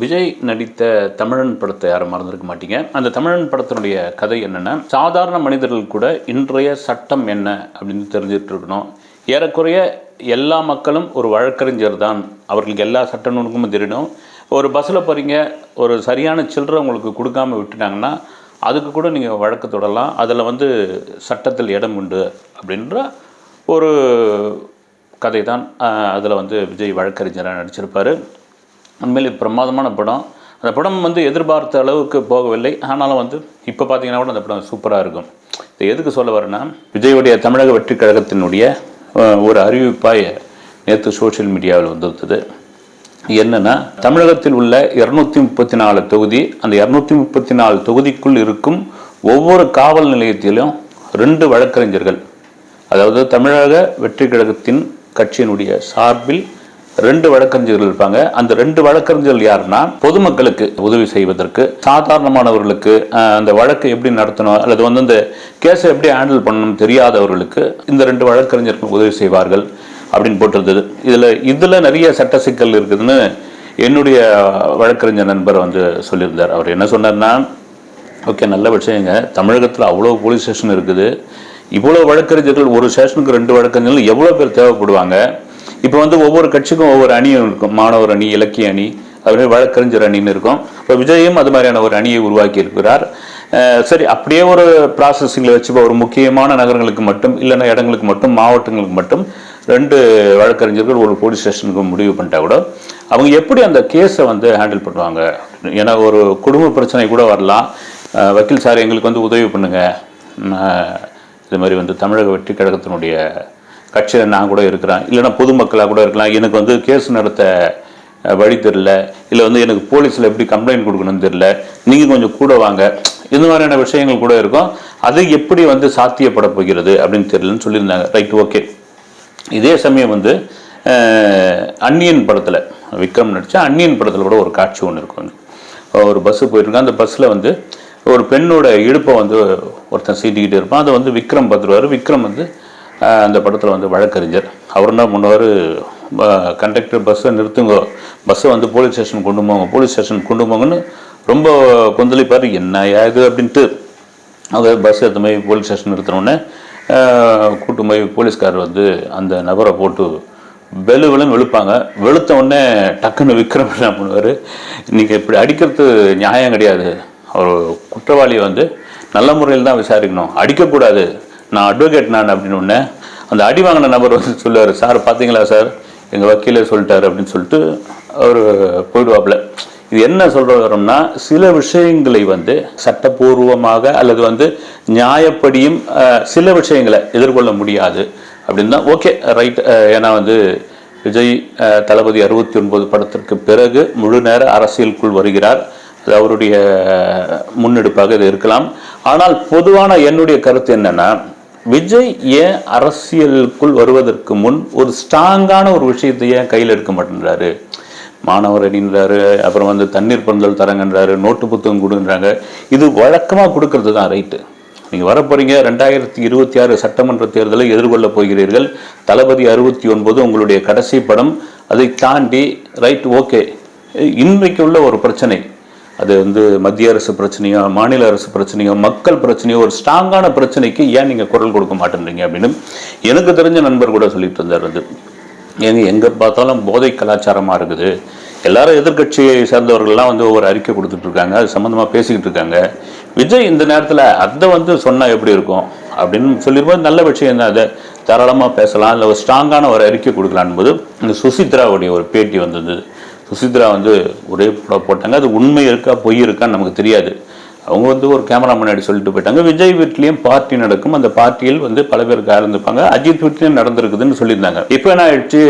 விஜய் நடித்த தமிழன் படத்தை யாரும் மறந்துருக்க மாட்டீங்க. அந்த தமிழன் படத்தினுடைய கதை என்னென்னா சாதாரண மனிதர்கள் கூட இன்றைய சட்டம் என்ன அப்படின்னு தெரிஞ்சுட்டு இருக்கணும் ஏறக்குறைய எல்லா மக்களும் ஒரு வழக்கறிஞர் தான். அவர்களுக்கு எல்லா சட்ட நூலுக்கும் தெரியணும் ஒரு பஸ்ஸில் போகிறீங்க ஒரு சரியான சில்லறை உங்களுக்கு கொடுக்காம விட்டுட்டாங்கன்னா அதுக்கு கூட நீங்கள் வழக்கு தொடரலாம் அதில் வந்து சட்டத்தில் இடம் உண்டு அப்படின்ற ஒரு கதை தான் அதில் வந்து விஜய் வழக்கறிஞராக நடிச்சிருப்பார். உண்மையிலே பிரமாதமான படம். அந்த படம் வந்து எதிர்பார்த்த அளவுக்கு போகவில்லை. ஆனாலும் வந்து இப்போ பார்த்தீங்கன்னா கூட அந்த படம் சூப்பராக இருக்கும். இது எதுக்கு சொல்ல வரேன்னா விஜயுடைய தமிழக வெற்றி கழகத்தினுடைய ஒரு அறிவிப்பாய் நேற்று சோஷியல் மீடியாவில் வந்திருந்தது. என்னென்னா தமிழகத்தில் உள்ள இரநூத்தி முப்பத்தி நாலு தொகுதி அந்த இரநூத்தி முப்பத்தி நாலு தொகுதிக்குள் இருக்கும் ஒவ்வொரு காவல் நிலையத்திலும் ரெண்டு வழக்கறிஞர்கள் அதாவது தமிழக வெற்றி கழகத்தின் கட்சியினுடைய சார்பில் ரெண்டு வழக்கறிஞர்கள் இருப்பாங்க. அந்த ரெண்டு வழக்கறிஞர்கள் யாருன்னா பொதுமக்களுக்கு உதவி செய்வதற்கு சாதாரணமானவர்களுக்கு அந்த வழக்கு எப்படி நடத்தணும் அல்லது வந்து அந்த கேஸை எப்படி ஹேண்டில் பண்ணணும் தெரியாதவர்களுக்கு இந்த ரெண்டு வழக்கறிஞர்கள் உதவி செய்வார்கள் அப்படின்னு போட்டிருந்தது. இதில் இதில் நிறைய சட்ட சிக்கல் இருக்குதுன்னு என்னுடைய வழக்கறிஞர் நண்பர் வந்து சொல்லியிருந்தார். அவர் என்ன சொன்னார்னா ஓகே நல்ல விஷயங்க. தமிழகத்தில் அவ்வளோ போலீஸ் ஸ்டேஷன் இருக்குது. இவ்வளோ வழக்கறிஞர்கள் ஒரு ஸ்டேஷனுக்கு ரெண்டு வழக்கறிஞர்கள் எவ்வளோ பேர் தேவைப்படுவாங்க? இப்போ வந்து ஒவ்வொரு கட்சிக்கும் ஒவ்வொரு அணியும் இருக்கும். மாணவர் அணி இலக்கிய அணி அதுமாதிரி வழக்கறிஞர் அணின்னு இருக்கும். இப்போ விஜயும் அது மாதிரியான ஒரு அணியை உருவாக்கி இருக்கிறார். சரி அப்படியே ஒரு ப்ராசஸிங்கில் வச்சு இப்போ ஒரு முக்கியமான நகரங்களுக்கு மட்டும் இல்லைன்னா இடங்களுக்கு மட்டும் மாவட்டங்களுக்கு மட்டும் ரெண்டு வழக்கறிஞர்கள் ஒரு போலீஸ் ஸ்டேஷனுக்கு முடிவு பண்ணிட்டா கூட அவங்க எப்படி அந்த கேஸை வந்து ஹேண்டில் பண்ணுவாங்க? ஏன்னா ஒரு குடும்ப பிரச்சனை கூட வரலாம். வக்கீல் சார் எங்களுக்கு வந்து உதவி பண்ணுங்கள் இது மாதிரி வந்து தமிழக வெற்றி கழகத்தினுடைய கட்சியில் நான் கூட இருக்கிறேன். இல்லைன்னா பொதுமக்களாக கூட இருக்கலாம். எனக்கு வந்து கேஸ் நடத்த வழி தெரில இல்லை வந்து எனக்கு போலீஸில் எப்படி கம்ப்ளைண்ட் கொடுக்கணும்னு தெரில நீங்கள் கொஞ்சம் கூட வாங்க. இந்த மாதிரியான விஷயங்கள் கூட இருக்கும். அது எப்படி வந்து சாத்தியப்பட போகிறது அப்படின்னு தெரியலன்னு சொல்லியிருந்தாங்க. ரைட் ஓகே இதே சமயம் வந்து அன்னியன் படத்தில் விக்ரம் நடித்த அன்னியன் படத்தில் கூட ஒரு காட்சி ஒன்று இருக்கும் ஒரு பஸ்ஸு போயிட்டுருக்கோம் அந்த பஸ்ஸில் வந்து ஒரு பெண்ணோட இடுப்பை வந்து ஒருத்தன் சீட்டிக்கிட்டு இருப்பான். அதை வந்து விக்ரம் பார்த்துருவார். விக்ரம் வந்து அந்த படத்தில் வந்து வழக்கறிஞர். அவர் என்ன பண்ணுவார் கண்டக்டர் பஸ்ஸை நிறுத்துங்க. பஸ்ஸை வந்து போலீஸ் ஸ்டேஷன் கொண்டு போங்க. போலீஸ் ஸ்டேஷன் கொண்டு போங்கன்னு ரொம்ப கொந்தளிப்பார். என்ன இது அப்படின்ட்டு. அவங்க பஸ் எடுத்த மாதிரி போலீஸ் ஸ்டேஷன் நிறுத்தினோடனே கூட்டு போய் போலீஸ்காரர் வந்து அந்த நபரை போட்டு வெளு வெளுன்னு வெளுப்பாங்க. வெளுத்த உடனே டக்குன்னு விக்ரம் என்ன பண்ணுவார்? நீங்கள் இப்படி அடிக்கிறது நியாயம் கிடையாது. அவர் குற்றவாளியை வந்து நல்ல முறையில் தான் விசாரிக்கணும். அடிக்கக்கூடாது. நான் அட்வொகேட் நான் அப்படின்னு ஒன்று அந்த அடி வாங்கின நபர் வந்து சொல்லுவார் சார் பார்த்தீங்களா சார்? எங்கள் வக்கீலே சொல்லிட்டாரு அப்படின்னு சொல்லிட்டு அவர் போயிடுவாப்புல. இது என்ன சொல்கிறோம்னா சில விஷயங்களை வந்து சட்டபூர்வமாக அல்லது வந்து நியாயப்படியும் சில விஷயங்களை எதிர்கொள்ள முடியாது அப்படின்னு தான். Okay right. ஏன்னா வந்து விஜய் தளபதி அறுபத்தி ஒன்பது படத்திற்கு பிறகு முழு நேர அரசியலுக்குள் வருகிறார். அது அவருடைய முன்னெடுப்பாக இது இருக்கலாம். ஆனால் பொதுவான என்னுடைய கருத்து என்னென்னா விஜய் ஏன் அரசியலுக்குள் வருவதற்கு முன் ஒரு ஸ்ட்ராங்கான ஒரு விஷயத்தை ஏன் கையில் எடுக்க மாட்டேன்றாரு? மாணவர் அணின்றாரு அப்புறம் வந்து தண்ணீர் பந்தல் தரங்கன்றாரு நோட்டு புத்தகம் கொடுன்றாங்க இது வழக்கமாக கொடுக்கறது தான் ரைட்டு. நீங்கள் வரப்போறீங்க ரெண்டாயிரத்தி இருபத்தி ஆறு சட்டமன்ற தேர்தலை எதிர்கொள்ள போகிறீர்கள். தளபதி அறுபத்தி ஒன்பது உங்களுடைய கடைசி படம். அதை தாண்டி ரைட் ஓகே. இன்றைக்கு உள்ள ஒரு பிரச்சனை. அது வந்து மத்திய அரசு பிரச்சனையோ மாநில அரசு பிரச்சனையோ மக்கள் பிரச்சனையோ ஒரு ஸ்ட்ராங்கான பிரச்சனைக்கு ஏன் நீங்கள் குரல் கொடுக்க மாட்டேன்றீங்க அப்படின்னு எனக்கு தெரிஞ்ச நண்பர் கூட சொல்லிட்டு இருந்தார் வந்து எங்க எங்கே பார்த்தாலும் போதை கலாச்சாரமாக இருக்குது. எல்லாரும் எதிர்க்கட்சியை சேர்ந்தவர்கள்லாம் வந்து ஒவ்வொரு அறிக்கை கொடுத்துட்டு இருக்காங்க. அது சம்மந்தமாக பேசிக்கிட்டு இருக்காங்க. விஜய் இந்த நேரத்தில் அதை வந்து சொன்னால் எப்படி இருக்கும்? அப்படின்னு சொல்லியிருப்போது நல்ல விஷயம் தான். அதை தாராளமாக பேசலாம். இல்லை ஒரு ஸ்ட்ராங்கான ஒரு அறிக்கை கொடுக்கலான் போது இந்த சுசித்ராவுடைய ஒரு பேட்டி வந்திருந்தது சுசித்ரா வந்து ஒரே ஃபோட்டோ போட்டாங்க. அது உண்மை இருக்கா பொய் இருக்கான்னு நமக்கு தெரியாது. அவங்க வந்து ஒரு கேமரா முன்னாடி சொல்லிட்டு போயிட்டாங்க. விஜய் வீட்லேயும் பார்ட்டி நடக்கும். அந்த பார்ட்டியில் வந்து பல பேர் கலந்துப்பாங்க. அஜித் வீட்லேயும் நடந்திருக்குதுன்னு சொல்லியிருந்தாங்க. இப்போ என்ன ஆயிடுச்சு?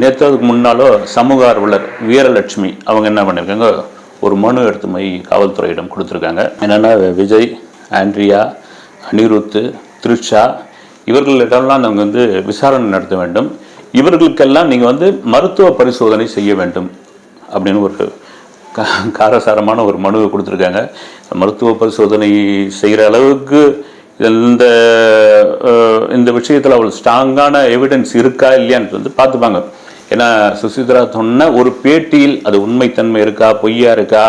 நேற்று அதுக்கு முன்னாலோ சமூக ஆர்வலர் வீரலட்சுமி அவங்க என்ன பண்ணியிருக்காங்க ஒரு மனு எடுத்து போய் காவல்துறையிடம் கொடுத்துருக்காங்க. என்னென்னா விஜய் ஆண்ட்ரியா அனிருத்து த்ரிஷா இவர்களிடம்லாம் நாங்கள் வந்து விசாரணை நடத்த வேண்டும். இவர்களுக்கெல்லாம் நீங்கள் வந்து மருத்துவ பரிசோதனை செய்ய வேண்டும். அப்படின்னு ஒரு காரசாரமான ஒரு மனுவை கொடுத்துருக்காங்க. மருத்துவ பரிசோதனை செய்கிற அளவுக்கு இந்த இந்த விஷயத்தில் அவள் ஸ்ட்ராங்கான எவிடன்ஸ் இருக்கா இல்லையான்னு வந்து பார்த்துப்பாங்க. ஏன்னா சுசித்ரா சொன்ன ஒரு பேட்டியில் அது உண்மைத்தன்மை இருக்கா பொய்யா இருக்கா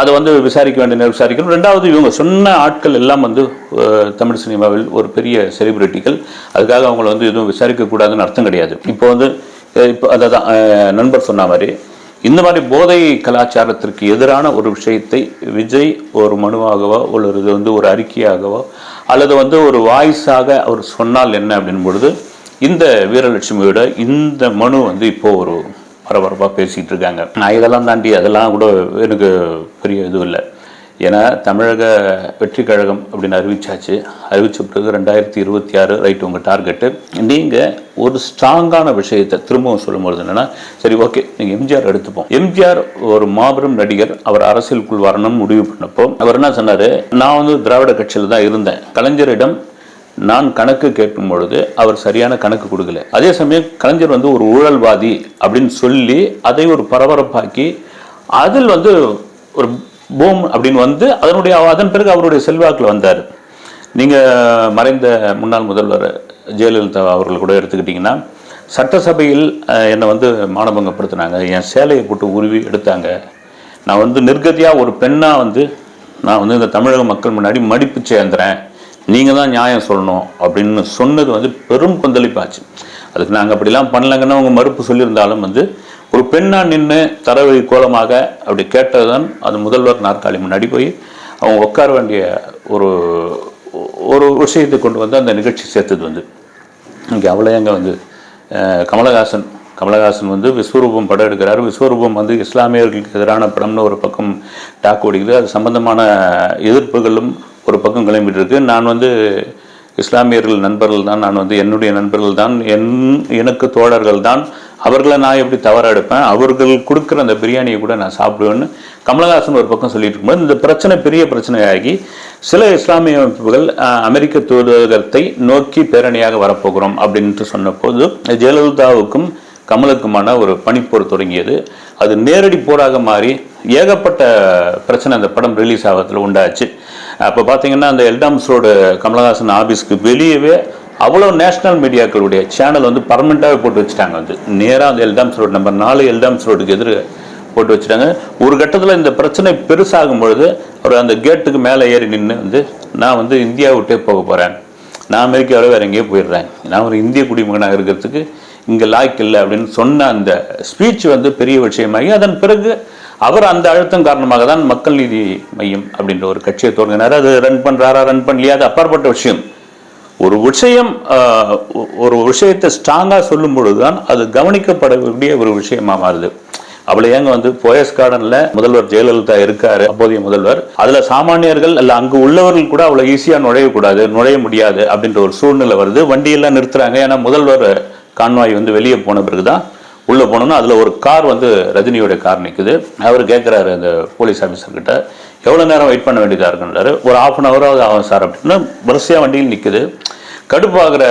அதை வந்து விசாரிக்க வேண்டிய நேரம் விசாரிக்கணும். ரெண்டாவது இவங்க சொன்ன ஆட்கள் எல்லாம் வந்து தமிழ் சினிமாவில் ஒரு பெரிய செலிபிரிட்டிகள் அதுக்காக அவங்கள வந்து எதுவும் விசாரிக்கக்கூடாதுன்னு அர்த்தம் கிடையாது. இப்போ வந்து இப்போ அதை தான் நண்பர் சொன்ன மாதிரி இந்த மாதிரி போதை கலாச்சாரத்திற்கு எதிரான ஒரு விஷயத்தை விஜய் ஒரு மனுவாகவோ அல்லது இது வந்து ஒரு அறிக்கையாகவோ அல்லது வந்து ஒரு வாய்ஸாக அவர் சொன்னால் என்ன அப்படின் பொழுது இந்த வீரலட்சுமியோட இந்த மனு வந்து இப்போது ஒரு பரபரப்பாக பேசிகிட்டு இருக்காங்க. நான் இதெல்லாம் தாண்டி அதெல்லாம் கூட எனக்கு பெரிய இதுவும் இல்லை. ஏன்னா தமிழக வெற்றி கழகம் அப்படின்னு அறிவிச்சாச்சு. அறிவிச்ச பிறகு ரெண்டாயிரத்தி இருபத்தி ஆறு. ரைட் உங்கள் டார்கெட்டு நீங்கள் ஒரு ஸ்ட்ராங்கான விஷயத்தை திரும்பவும் சொல்லும்பொழுது என்னென்னா சரி ஓகே நீங்கள் எம்ஜிஆர் எடுத்துப்போம். எம்ஜிஆர் ஒரு மாபெரும் நடிகர். அவர் அரசியலுக்குள் வரணும்னு முடிவு பண்ணப்போ அவர் என்ன சொன்னார்? நான் வந்து திராவிட கட்சியில் தான் இருந்தேன். கலைஞரிடம் நான் கணக்கு கேட்கும் பொழுது அவர் சரியான கணக்கு கொடுக்கல. அதே சமயம் கலைஞர் வந்து ஒரு ஊழல்வாதி அப்படின்னு சொல்லி அதை ஒரு பரபரப்பாக்கி அதில் வந்து ஒரு பூம் அப்படின்னு வந்து அதனுடைய அதன் பிறகு அவருடைய செல்வாக்கில் வந்தார். நீங்கள் மறைந்த முன்னாள் முதல்வர் ஜெயலலிதா அவர்கள் கூட எடுத்துக்கிட்டிங்கன்னா சட்டசபையில் என்னை வந்து மானபங்கப்படுத்தினாங்க. என் சேலையை போட்டு உருவி எடுத்தாங்க. நான் வந்து நிர்கதியாக ஒரு பெண்ணாக வந்து நான் வந்து இந்த தமிழக மக்கள் முன்னாடி மடிப்பு சேர்ந்துறேன் நீங்கள் தான் நியாயம் சொல்லணும் அப்படின்னு சொன்னது வந்து பெரும் கொந்தளிப்பாச்சு. அதுக்கு நாங்கள் அப்படிலாம் பண்ணலங்கன்னா அவங்க மறுப்பு சொல்லியிருந்தாலும் வந்து ஒரு பெண்ணாக நின்று தரவழி கோலமாக அப்படி கேட்டது தான் அது முதல்வர் நாற்காலி முன்னாடி போய் அவங்க உட்கார வேண்டிய ஒரு ஒரு விஷயத்தை கொண்டு வந்து அந்த நிகழ்ச்சி சேர்த்தது வந்து. இங்கே அவ்வளோ வந்து கமலஹாசன் கமலஹாசன் வந்து விஸ்வரூபம் படம் எடுக்கிறார். விஸ்வரூபம் வந்து இஸ்லாமியர்களுக்கு எதிரான படம்னு ஒரு பக்கம் டாக் ஓடிக்குது. அது சம்பந்தமான எதிர்ப்புகளும் ஒரு பக்கம் கிளம்பிட்டு இருக்கு. நான் வந்து இஸ்லாமியர்கள் நண்பர்கள் தான். நான் வந்து என்னுடைய நண்பர்கள் தான். என் எனக்கு தோழர்கள் தான். அவர்களை நான் எப்படி தவற எடுப்பேன்? அவர்கள் கொடுக்குற அந்த பிரியாணியை கூட நான் சாப்பிடுவேன்னு கமலஹாசன் ஒரு பக்கம் சொல்லிட்டு இருக்கும்போது இந்த பிரச்சனை பெரிய பிரச்சனையாகி சில இஸ்லாமிய அமைப்புகள் அமெரிக்க தூதரகத்தை நோக்கி பேரணியாக வரப்போகிறோம் அப்படின்ட்டு சொன்னபோது ஜெயலலிதாவுக்கும் கமலுக்குமான ஒரு பனிப்போர் தொடங்கியது. அது நேரடி போராக மாறி ஏகப்பட்ட பிரச்சனை அந்த படம் ரிலீஸ் ஆகிறதுல உண்டாச்சு. அப்போ பார்த்தீங்கன்னா அந்த எல்டாம்ஸோட கமலஹாசன் ஆஃபீஸ்க்கு வெளியவே அவ்வளோ நேஷனல் மீடியாக்களுடைய சேனல் வந்து பர்மனெண்ட்டாகவே போட்டு வச்சுட்டாங்க வந்து. நேராக அந்த எல்டாம்ஸ் ரோடு நம்பர் நாலு எல்டாம்ஸ் ரோடுக்கு எதிர போட்டு வச்சுட்டாங்க. ஒரு கட்டத்தில் இந்த பிரச்சனை பெருசாகும் பொழுது அவர் அந்த கேட்டுக்கு மேலே ஏறி நின்று வந்து நான் வந்து இந்தியா விட்டே போக போகிறேன் நான் அமெரிக்காவில் வேறு எங்கேயோ போயிடுறேன். நான் ஒரு இந்திய குடிமகனாக இருக்கிறதுக்கு இங்கே லாய்க்கு இல்லை. அப்படின்னு சொன்ன அந்த ஸ்பீச் வந்து பெரிய விஷயமாகி அதன் பிறகு அவர் அந்த அழுத்தம் காரணமாக தான் மக்கள் நீதி மையம் அப்படின்ற ஒரு கட்சியை தொடங்கினார். அது ரன் பண்ணுறாரா ரன் பண்ணலையா அது அப்பாற்பட்ட விஷயம். ஒரு விஷயம் ஒரு விஷயத்தை ஸ்ட்ராங்காக சொல்லும் பொழுதுதான் அது கவனிக்கப்படக்கூடிய ஒரு விஷயமா மாறுது. அவளை ஏங்க வந்து போயஸ் கார்டன்ல முதல்வர் ஜெயலலிதா இருக்காரு அப்போதைய முதல்வர். அதுல சாமானியர்கள் அல்ல அங்கு உள்ளவர்கள் கூட அவ்வளவு ஈஸியா நுழையக்கூடாது நுழைய முடியாது அப்படின்ற ஒரு சூழ்நிலை வருது. வண்டியெல்லாம் நிறுத்துறாங்க. ஏன்னா முதல்வர் கான்வாய் வந்து வெளியே போன பிறகுதான் உள்ள போனோம்னா அதுல ஒரு கார் வந்து ரஜினியோட கார் நிற்குது அவர் கேட்கிறாரு அந்த போலீஸ் ஆபீசர் எவ்வளோ நேரம் வெயிட் பண்ண வேண்டியதாக இருக்குன்றாரு. ஒரு ஆஃப் அன் ஹவராவது ஆகும் சார் அப்படின்னா. வரிசையாக வண்டியில் நிற்குது கடுப்பாகிற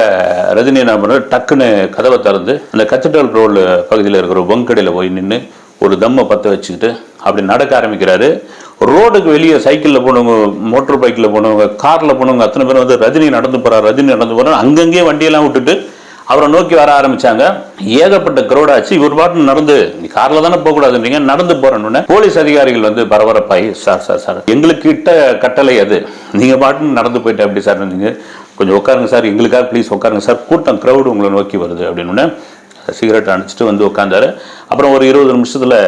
ரஜினி என்ன பண்ணுறாரு டக்குன்னு கதவை திறந்து அந்த கச்சட்டல் ரோடு பகுதியில் இருக்கிற பொங்கடையில் போய் நின்று ஒரு தம்மை பற்ற வச்சுக்கிட்டு அப்படி நடக்க ஆரம்பிக்கிறாரு. ரோடுக்கு வெளியே சைக்கிளில் போனவங்க மோட்டர் பைக்கில் போனவங்க காரில் போனவங்க அத்தனை பேர் வந்து ரஜினி நடந்து போகிறார் ரஜினி நடந்து போகிறார் அங்கங்கேயே வண்டியெல்லாம் விட்டுட்டு அவரை நோக்கி வர ஆரம்பிச்சாங்க. ஏகப்பட்ட கிரௌடாச்சு இவர் பாட்டு நடந்து நீ கார்ல தானே போகக்கூடாதுன்றீங்க நடந்து போறேன்னு. போலீஸ் அதிகாரிகள் வந்து பரபரப்பாகி சார் சார் சார் எங்களுக்கு கிட்ட கட்டளை அது. நீங்க பாட்டு நடந்து போயிட்டு அப்படி சார் நீங்க கொஞ்சம் உட்காருங்க சார் எங்களுக்காக ப்ளீஸ் உட்காருங்க சார். கூட்டம் க்ரௌடு உங்களை நோக்கி வருது அப்படின்னு சிகரெட் அணைச்சிட்டு வந்து உட்காந்தாரு அப்புறம் ஒரு இருபது நிமிஷத்தில்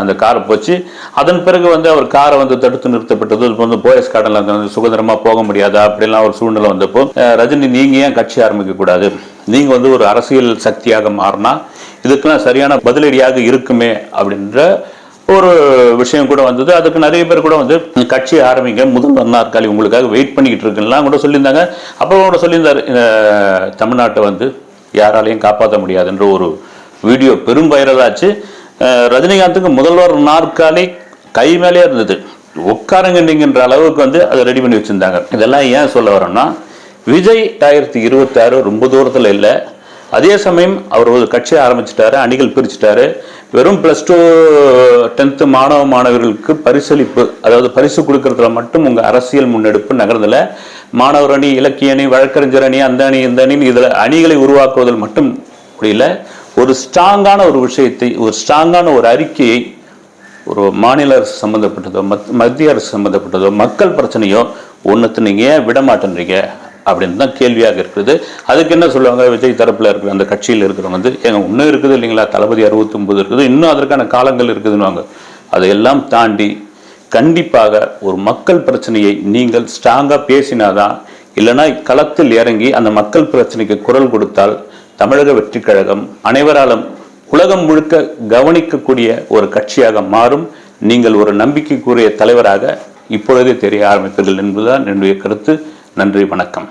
அந்த காரை போச்சு. அதன் பிறகு வந்து அவர் காரை வந்து தடுத்து நிறுத்தப்பட்டது. இப்போ வந்து போயஸ் கார்டனில் வந்து சுதந்திரமாக போக முடியாதா? அப்படிலாம் ஒரு சூழ்நிலை வந்தப்போ ரஜினி நீங்கள் ஏன் கட்சி ஆரம்பிக்கக்கூடாது? நீங்கள் வந்து ஒரு அரசியல் சக்தியாக மாறினா இதுக்கெல்லாம் சரியான பதிலடியாக இருக்குமே அப்படின்ற ஒரு விஷயம் கூட வந்தது. அதுக்கு நிறைய பேர் கூட வந்து கட்சி ஆரம்பிங்க முதல் நாற்காலி உங்களுக்காக வெயிட் பண்ணிக்கிட்டு இருக்குலாம் கூட சொல்லியிருந்தாங்க. அப்போ கூட சொல்லியிருந்தார். இந்த தமிழ்நாட்டை வந்து யாராலையும் காப்பாற்ற முடியாதுன்ற ஒரு வீடியோ பெரும் வைரலாச்சு ரஜினிகாந்துக்கு முதல்வர் நாற்காலி கை மேலே இருந்தது. உட்காருங்க நீங்கன்ற அளவுக்கு வந்து அதை ரெடி பண்ணி வச்சுருந்தாங்க. இதெல்லாம் ஏன் சொல்ல வரோம்னா விஜய் ரெண்டாயிரத்தி இருபத்தாறு ரொம்ப தூரத்தில் இல்லை. அதே சமயம் அவர் ஒரு கட்சியை ஆரம்பிச்சிட்டாரு அணிகள் பிரிச்சுட்டாரு. வெறும் ப்ளஸ் டூ டென்த்து மாணவ மாணவர்களுக்கு பரிசளிப்பு அதாவது பரிசு கொடுக்கறதுல மட்டும் உங்கள் அரசியல் முன்னெடுப்பு நகர்ந்தல. மாணவர் அணி இலக்கிய அணி வழக்கறிஞர் அணி அந்த அணி இந்த அணின்னு இதில் அணிகளை உருவாக்குவதில் மட்டும் முடியல ஒரு ஸ்ட்ராங்கான ஒரு விஷயத்தை ஒரு ஸ்ட்ராங்கான ஒரு அறிக்கையை ஒரு மாநில அரசு சம்மந்தப்பட்டதோ மத் மத்திய அரசு சம்மந்தப்பட்டதோ மக்கள் பிரச்சனையோ ஒன்றுத்து நீங்கள் ஏன் விட மாட்டேன்றீங்க அப்படின்னு தான் கேள்வியாக இருக்குது. அதுக்கு என்ன சொல்லுவாங்க? விஜய் தரப்பில் இருக்கிற அந்த கட்சியில் இருக்கிறவங்க வந்து எங்க இன்னும் இருக்குது இல்லைங்களா? தளபதி அறுபத்தொம்பது இருக்குது இன்னும் அதற்கான காலங்கள் இருக்குதுன்னு அதையெல்லாம் தாண்டி கண்டிப்பாக ஒரு மக்கள் பிரச்சனையை நீங்கள் ஸ்ட்ராங்காக பேசினாதான் இல்லைன்னா களத்தில் இறங்கி அந்த மக்கள் பிரச்சனைக்கு குரல் கொடுத்தால் தமிழக வெற்றி கழகம் அனைவராலும் உலகம் முழுக்க கவனிக்கக்கூடிய ஒரு கட்சியாக மாறும். நீங்கள் ஒரு நம்பிக்கைக்குரிய தலைவராக இப்பொழுதே தெரிய ஆரம்பிப்பீர்கள் என்பதுதான் என்னுடைய கருத்து. நன்றி வணக்கம்.